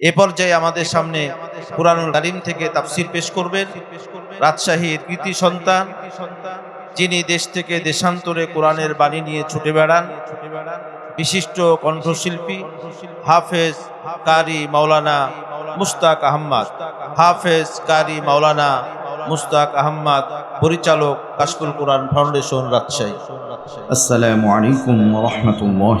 এ পর্যায়ে আমাদের সামনে পুরানুল কারিম থেকে তাফসির পেশ করবেন রাজশাহীর কৃতি সন্তান, যিনি দেশ থেকে দেশান্তরে কোরআনের বাণী নিয়ে ছুটে বেড়ান, বিশিষ্ট কণ্ঠশিল্পী হাফেজ কারি মাওলানা মুস্তাক আহম্মদ, হাফেজ কারি মাওলানা মুস্তাক আহম্মদ, পরিচালক কাশফুল কোরআন ফাউন্ডেশন রাজশাহী। আসসালামু আলাইকুম রহমতুল্লাহ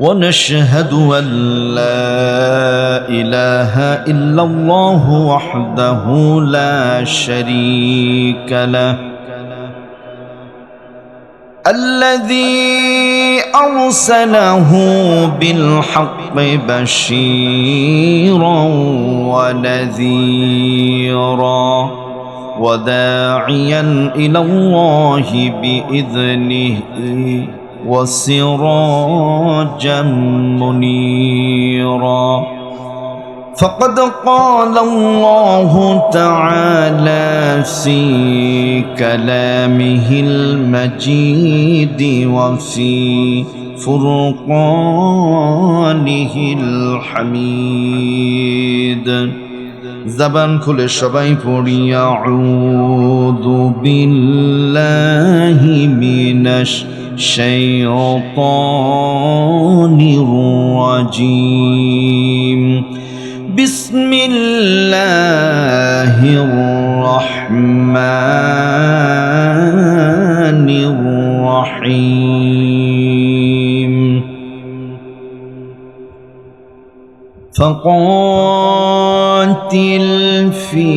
ونشهد أن لا إله إلا الله وحده لا شريك له. الذي أرسله بالحق بشيرا ونذيرا وداعيا إلى الله بإذنه. وسراجا منيرا فقد قال الله تعالى في كلامه المجيد وفي فرقانه الحميد জবান খুলে সবাই পড়ি আউযু বিল্লাহি মিনাশ الشيطان الرجيم. بسم الله الرحمن الرحيم. فقاتل في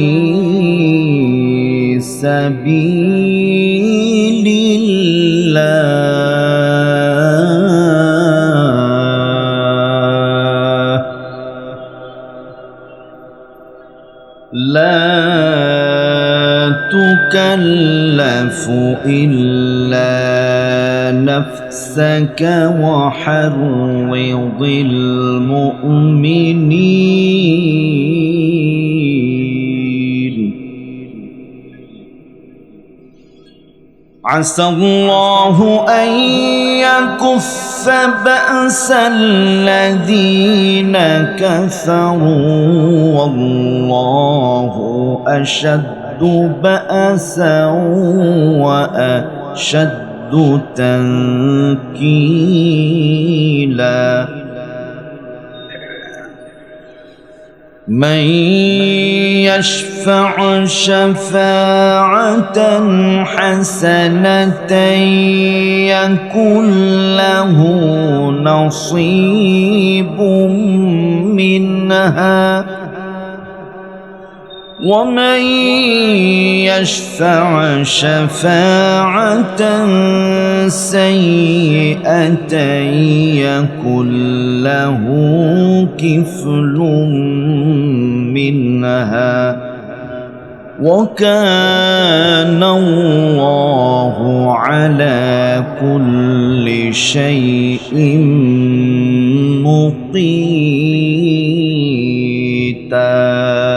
سبيل الله. الله لا تكلف إلا نفسك وحرض المؤمنين. عسى الله أن يكف بأس الذين كفروا والله أشد بأسا وأشد تنكيلا. من يشفع شفاعة حسنة يكن له نصيب منها. ومن يشفع شفاعة سيئة يكن له كفل منها وكان الله على كل شيء مقيتا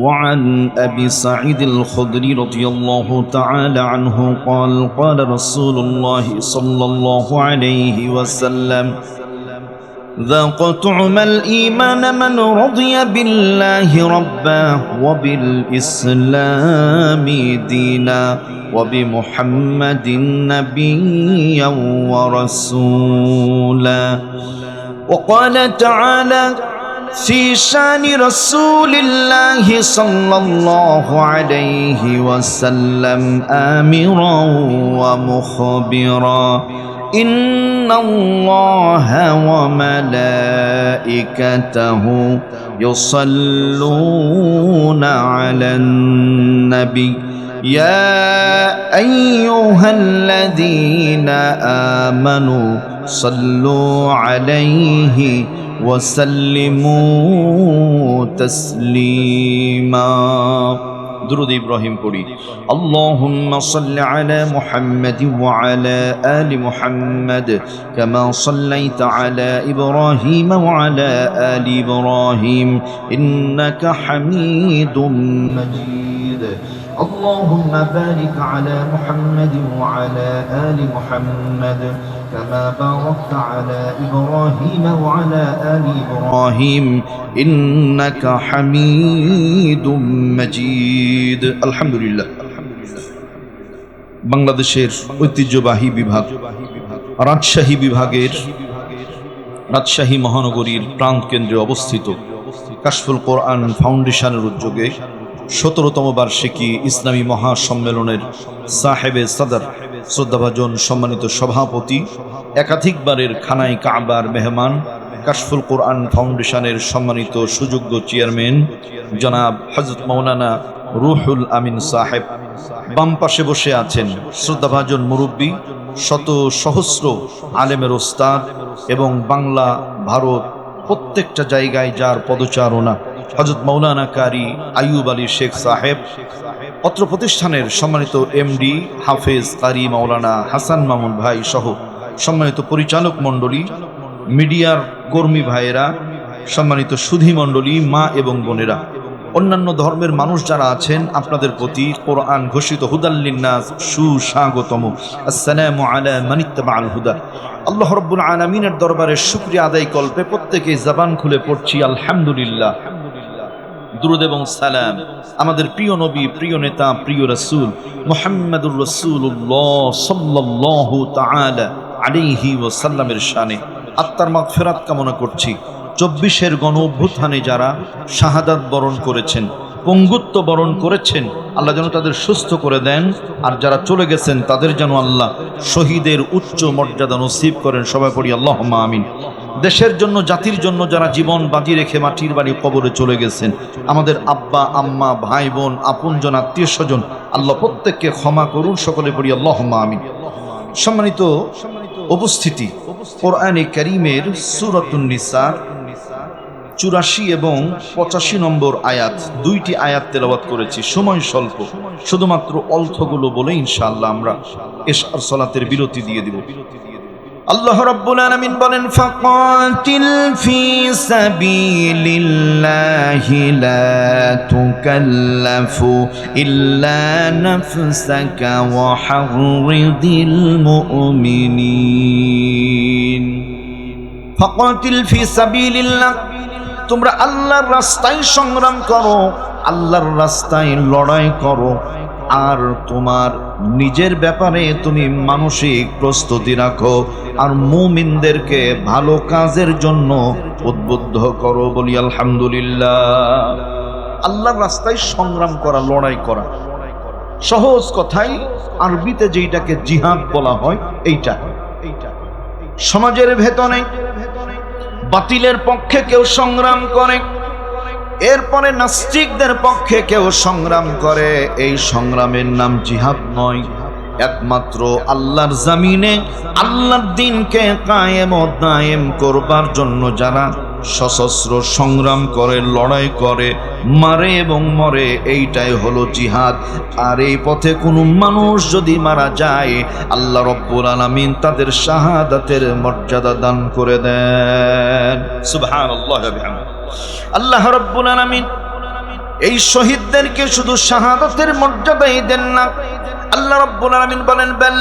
وعن أبي سعيد الخدري رضي الله تعالى عنه قال قال رسول الله صلى الله عليه وسلم ذاق طعم الإيمان من رضي بالله ربا وبالإسلام دينا وبمحمد نبيا ورسولا. وقال تعالى في شان رسول الله صلى الله عليه وسلم آمرا ومخبرا. إن الله وملائكته يصلون على النبي. يا أيها الذين آمنوا صلوا عليه وسلموا تسليما. درود إبراهيم قولي اللهم صل على محمد وعلى آل محمد كما صليت على إبراهيم وعلى آل إبراهيم إنك حميد مجيد. اللهم بارك على محمد وعلى آل محمد كما باركت على إبراهيم وعلى آل إبراهيم إنك حميد مجيد الحمد لله বাংলাদেশের ঐতিহ্যবাহী বিভাগ রাজশাহী বিভাগের রাজশাহী মহানগরীর প্রাণকেন্দ্রে অবস্থিত কাশফুল কোরআন ফাউন্ডেশনের উদ্যোগে সতেরোতম বার্ষিকী ইসলামী মহাসম্মেলনের সাহেবে সাদার শ্রদ্ধাভাজন সম্মানিত সভাপতি, একাধিকবারের খানাই কাবার মেহমান, কাশফুল কোরআন ফাউন্ডেশনের সম্মানিত সুযোগ্য চেয়ারম্যান, জনাব হজরত মৌলানা রুহুল আমিন সাহেব। বাম পাশে বসে আছেন শ্রদ্ধাভাজন মুরব্বী, শত সহস্র আলেমের ওস্তাদ এবং বাংলা, ভারত প্রত্যেকটা জায়গায় যার পদচারণা। হজরত মৌলানা কারি আইয়ুব আলী শেখ সাহেব, পত্র প্রতিষ্ঠানের সম্মানিত এমডি হাফেজ কারি মৌলানা হাসান মামুন ভাই সহ সম্মানিত পরিচালক মণ্ডলী, মিডিয়ার কর্মী ভাইয়েরা, সম্মানিত সুধী মণ্ডলী, মা এবং বোনেরা, অন্যান্য ধর্মের মানুষ যারা আছেন, আপনাদের প্রতি কোরআন ঘোষিত হুদাল্লিন্নাস সুস্বাগতম। আসসালামু আলা মানিত্তাবা আল হুদা। আল্লাহ রব্বুল আলামিনের দরবারে শুক্রিয়া আদায় কল্পে প্রত্যেকে জবান খুলে পড়ছি, আলহামদুলিল্লাহ। দুরুদ এবং সালাম। আমাদের প্রিয় নবী, প্রিয় নেতা, প্রিয় রসুল মোহাম্মদুর রসুল্লাহ সাল্লাল্লাহু তাআলা আলাইহি ওয়াসাল্লামের শানে আত্মার মাগফিরাত কামনা করছি। চব্বিশের গণ অভ্যুত্থানে যারা শাহাদাত বরণ করেছেন, পঙ্গুত্ব বরণ করেছেন, আল্লাহ যেন তাদের সুস্থ করে দেন। আর যারা চলে গেছেন, তাদের যেন আল্লাহ শহীদের উচ্চ মর্যাদা নসিব করেন। সবাই পড়ি আল্লাহ আমিন। দেশের জন্য, জাতির জন্য যারা জীবন বাজি রেখে মাটির বাড়ি কবরে চলে গেছেন, আমাদের আব্বা, আম্মা, ভাই, বোন আপনজন আত্মীয় স্বজন, আল্লাহ প্রত্যেককে ক্ষমা করুন, সকলে পড়ি আল্লাহ আমি সম্মানিত উপস্থিতি, কোরআনে করিমের সুরতুন্নিসার চুরাশি এবং পঁচাশি নম্বর আয়াত, দুইটি আয়াত তেলাবাত করেছি, সময় স্বল্প, শুধুমাত্র অর্থগুলো বলে ইনশাআল্লাহ আমরা এশার সলাতের বিরতি দিয়ে দিব। আল্লাহ রাব্বুল আলামিন বলেন, ফাকাতিল ফি সাবিলিল্লাহি লা তুকাল্লাফু ইল্লা নাফসাকা ওয়া হাররিদিল মুমিনিন। ফাকাতিল ফি সাবিলিল্লাহ, তোমরা আল্লাহর রাস্তায় সংগ্রাম করো, আল্লাহর রাস্তায় লড়াই করো আর তোমার নিজের ব্যাপারে তুমি মানসিক প্রস্তুতি রাখো আর মুমিনদেরকে ভালো কাজের জন্য উদ্বুদ্ধ করো বলি আলহামদুলিল্লাহ। আল্লাহর রাস্তায় সংগ্রাম করা, লড়াই করা। সহজ কথাই আরবিতে যেইটাকে জিহাদ বলা হয়, এইটা। সমাজের ভেতনে বাতিলের পক্ষে কেউ সংগ্রাম করে এরপরে নাস্তিকদের পক্ষে কেউ সংগ্রাম করে। এই সংগ্রামের নাম জিহাদ নয়। একমাত্র আল্লাহর জামিনে আল্লাহর দিনকে কায়েম দায়েম করবার জন্য যারা সশস্ত্র সংগ্রাম করে, লড়াই করে, মারে এবং মরে, এইটাই হলো জিহাদ। আর এই পথে কোনো মানুষ যদি মারা যায়, আল্লাহ রব্বুল আলামিন তাদের শাহাদাতের মর্যাদা দান করে দেন। বিহামদিহি। আল্লাহ রব্বুল আলামিন এই শহীদদেরকে শুধু শাহাদাতের মর্যাদাই দেন না আল্লাহ রব্বুল আলামিন বলেন, বাল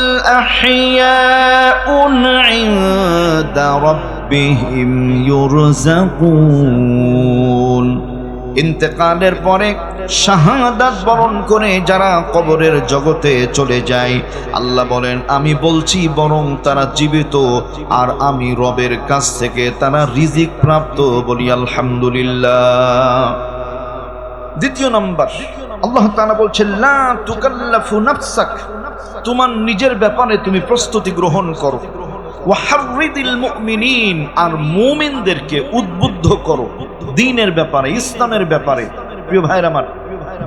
ইন্তেকালের পরে শাহাদাত বরণ করে যারা কবরের জগতে চলে যায়, আল্লাহ বলেন, আমি বলছি, বরং তারা জীবিত, আর আমি রবের কাছ থেকে তারা রিজিক প্রাপ্ত বলি, আলহামদুলিল্লাহ। দ্বিতীয় নম্বর আল্লাহ তাআলা বলছেন, লা তুকাল্লাফু নাফসাক। তোমার নিজের ব্যাপারে তুমি প্রস্তুতি গ্রহণ করো। আর মুমিনদেরকে উদ্বুদ্ধ করো। দিনের ব্যাপারে, ইসলামের ব্যাপারে। প্রিয় ভাইরা আমার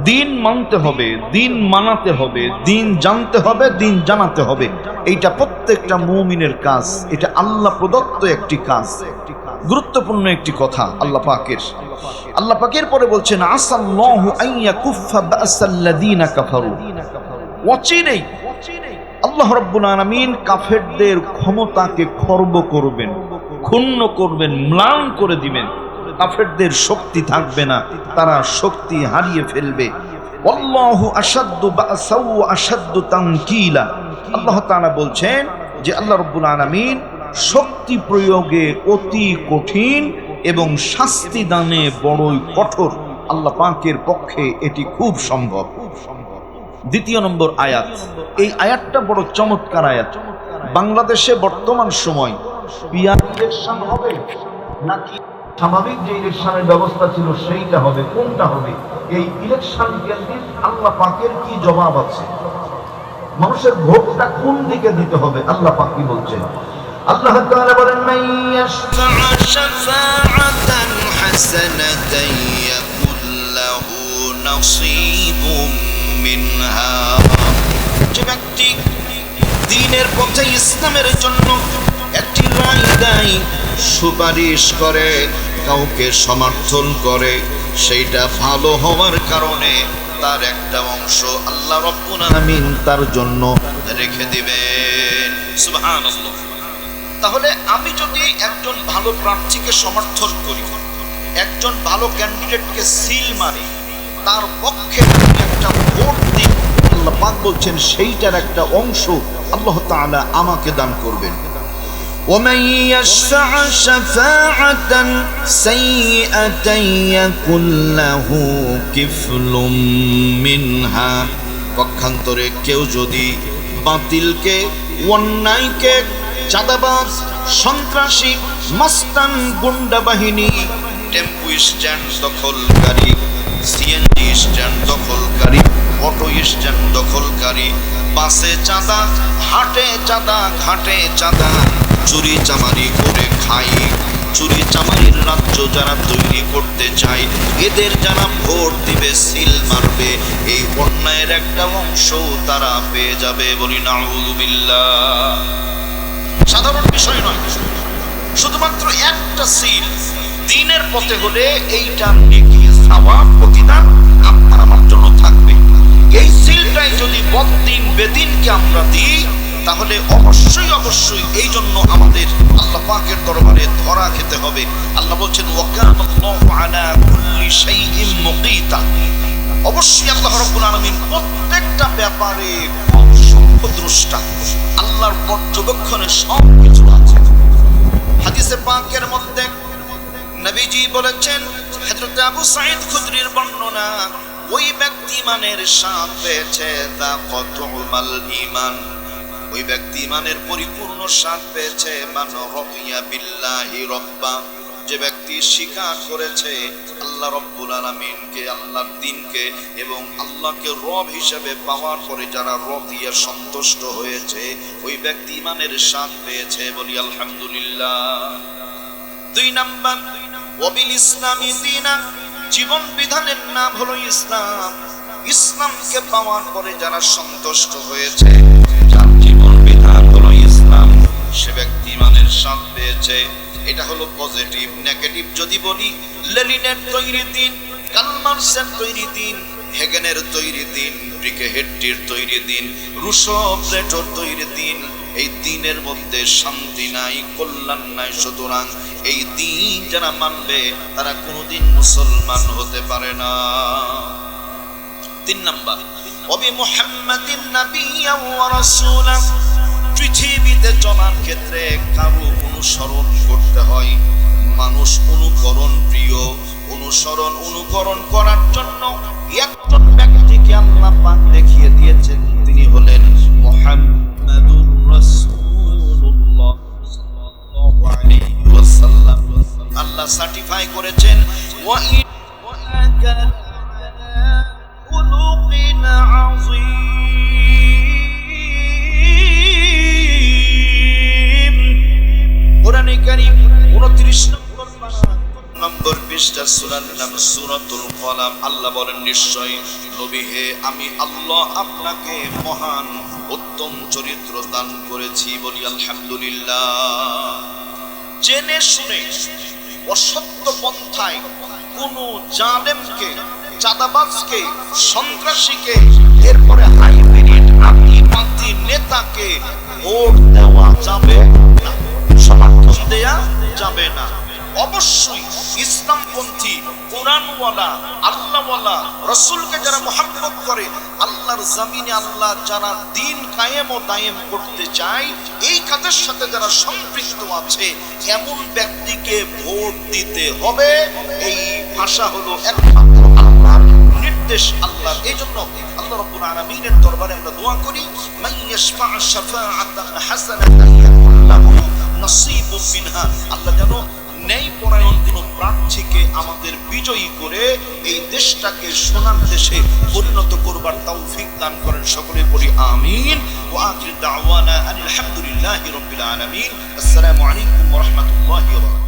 দিন মানতে হবে, দিন মানাতে হবে, দিন জানতে হবে, দিন জানাতে হবে। এইটা প্রত্যেকটা মুমিনের কাজ, এটা আল্লাহ প্রদত্ত একটি কাজ। গুরুত্বপূর্ণ একটি কথা আল্লাহ পাকের। আল্লাহ পাকের পরে বলছেন, আসাল্লাহু আইয়া কুফা বাসাল্লাযীনা কাফারু। অচিরেই আল্লাহ রাব্বুল আলামিন কাফেরদের ক্ষমতাকে খর্ব করবেন, ক্ষুণ্ণ করবেন, ম্লান করে দিবেন। কাফেরদের শক্তি থাকবে না, তারা শক্তি হারিয়ে ফেলবে। আল্লাহু তাআলা বলছেন যে, আল্লাহ রাব্বুল আলামিন শক্তি প্রয়োগে অতি কঠিন এবং শাস্তি দানে বড়ই কঠোর। আল্লাহ পাকের পক্ষে এটি খুব সম্ভব। দ্বিতীয় নম্বর আয়াত। এই আয়াতটা বড় চমৎকার আয়াত। বাংলাদেশে বর্তমান সময় পিয়ার ইলেকশন হবে নাকি স্বাভাবিক যে ইলেকশনের ব্যবস্থা ছিল সেইটা হবে, কোনটা হবে? এই ইলেকশন কেন্দ্রিক আল্লাহ পাকের কি জবাব আছে? মানুষের ভোটটা কোন দিকে দিতে হবে? আল্লাহ পাক কি বলছেন? আল্লাহ তাআলা বলেন শাফাআতান যে ব্যক্তি পথে ইসলামের জন্য একটি রায় দেয় সুপারিশ করে, কাউকে সমর্থন করে, সেইটা ভালো হওয়ার কারণে তার একটা অংশ আল্লাহ রব্বুল আমিন তার জন্য রেখে দিবেন। সুবহানাল্লাহ। তাহলে আমি যদি একজন ভালো প্রার্থীকে সমর্থন করি, একজন ভালো ক্যান্ডিডেটকে সিল মারি, তার পক্ষে একটা ভোট দিই, আল্লাহ পাক বলছেন সেইটার একটা অংশ আল্লাহ তাআলা আমাকে দান করবেন। ومن يشفع شفاعة سيئة يكن له كفل منها পক্ষান্তরে কেউ যদি বাতিলকে অন্যায়কে চাঁদাবাজ সন্ত্রাসী মাস্তান গুন্ডা বাহিনী টেম্পু স্ট্যান্ড দখলকারী সিএনজি স্ট্যান্ড দখলকারী অটো স্ট্যান্ড দখলকারী বাসে চাঁদা, হাটে চাঁদা, ঘাটে চাঁদা। চুরি চামারি করে খাই। চুরি চামারির রাজ্য যারা তৈরি করতে চায়, এদের যারা ভোট দিবে, সিল মারবে। এই অন্যায়ের একটা অংশ তারা পেয়ে যাবে বলি নাউজুবিল্লাহ। সাধারণ বিষয় নয়। শুধুমাত্র একটা সিল। দিনের পথে হলে এইটা নেকি সওয়াব প্রতিদান আপনার আমার জন্য থাকবে। এই সিলটাই যদি বদিন বেদিনকে আমরা দিই, তাহলে অবশ্যই অবশ্যই এই জন্য আমাদের আল্লাহ পাকের দরবারে ধরা খেতে হবে। আল্লাহ বলছেন অবশ্যই আল্লাহ রাব্বুল আলামিন প্রত্যেকটা ব্যাপারে দ্রষ্টা আল্লাহর পর্যবেক্ষণে সব কিছু আছে। হাদিসে পাকের মধ্যে নবীজি বলেছেন, হযরত আবু সাঈদ খুদরির বর্ণনা ওই ব্যক্তি ইমানের স্বাদ পেয়েছে, তা কত মাল ঈমান ওই ব্যক্তি ইমানের পরিপূর্ণ স্বাদ পেয়েছে, মান রবিয়া বিল্লাহি রব্বা। যে ব্যক্তি স্বীকার করেছে আল্লাহ রব্বুল আলমিনকে, আল্লাহর দিনকে এবং আল্লাহকে রব হিসেবে পাওয়ার পরে যারা রব দিয়ে সন্তুষ্ট হয়েছে, ওই ব্যক্তি ইমানের স্বাদ পেয়েছে বলি আলহামদুলিল্লাহ। দুই নাম্বার, ওবিল ইসলামী দিনা জীবন বিধানের নাম হলো ইসলাম। ইসলামকে পাওয়ার পরে যারা সন্তুষ্ট হয়েছে, যার জীবন বিধান হলো ইসলাম, সে ব্যক্তি ইমানের স্বাদ পেয়েছে। এটা হলো পজিটিভ নেগেটিভ যদি বলি লেলিনের তৈরি দিন, কালমার্সের তৈরি দিন, হেগেনের তৈরি দিন ব্রিকে হেডটির তৈরি দিন, রুশো প্লেটোর তৈরি দিন এই দিনের মধ্যে শান্তি নাই, কল্যাণ নাই। সুতরাং এই দিন যারা মানবে, তারা কোনোদিন মুসলমান হতে পারে না। তিন নাম্বার, অবি মুহাম্মাদিন নাবিয়্যা ওয়া রাসূলা। পৃথিবীতে চলার ক্ষেত্রে কারও অনুসরণ করতে হয়। মানুষ অনুকরণ প্রিয়। অনুসরণ, অনুকরণ করার জন্য একজন ব্যক্তিকে আল্লাহ পাক দেখিয়ে দিয়েছেন। তিনি হলেন মুহাম্মাদুর আল্লাহ সার্টিফাই করেছেন কোরআনে কারীম 29 নম্বর নম্বর পৃষ্ঠা সুরার নাম সুরাতুল আল্লাহ বলেন নিশ্চয় নবী হে, আমি আল্লাহ আপনাকে মহান উত্তম চরিত্র দান করেছি বলি আলহামদুলিল্লাহ। জেনে শুনে অসত্য পন্থায় কোন জালেমকে, চাঁদাবাজকে, সন্ত্রাসীকে, এরপরে হাইব্রিড আতিপাতি নেতাকে ভোট দেওয়া যাবে না, সমর্থন দেয়া যাবে না। অবশ্যই ইসলামপন্থী, কোরআনওয়ালা, আল্লাহওয়ালা, রসুলকে যারা মোহাম্মত করে, আল্লাহর জামিনে আল্লাহ যারা দিন কায়েম ও দায়েম করতে চায়, এই কাজের সাথে যারা সম্পৃক্ত আছে, এমন ব্যক্তিকে ভোট দিতে হবে। এই ভাষা হলো একমাত্র আল্লাহর নির্দেশ আল্লাহর। এই জন্য আল্লাহ রব্বুল আলামিনের দরবারে আমরা দোয়া করি, মান ইয়াশফা শাফাআতান হাসানাতান ইয়াকুল লাহু নসিবুম মিনহা। আল্লাহ যেন ন্যায় পরায়ণ কোন প্রার্থীকে আমাদের বিজয়ী করে এই দেশটাকে সোনার দেশে পরিণত করবার তৌফিক দান করেন সকলে বলি আমিন। ও আখির দাওয়ানা আলহামদুলিল্লাহ হামদুলিল্লাহি রাব্বিল আলামিন। আসসালামু আলাইকুম ওয়া রাহমাতুল্লাহ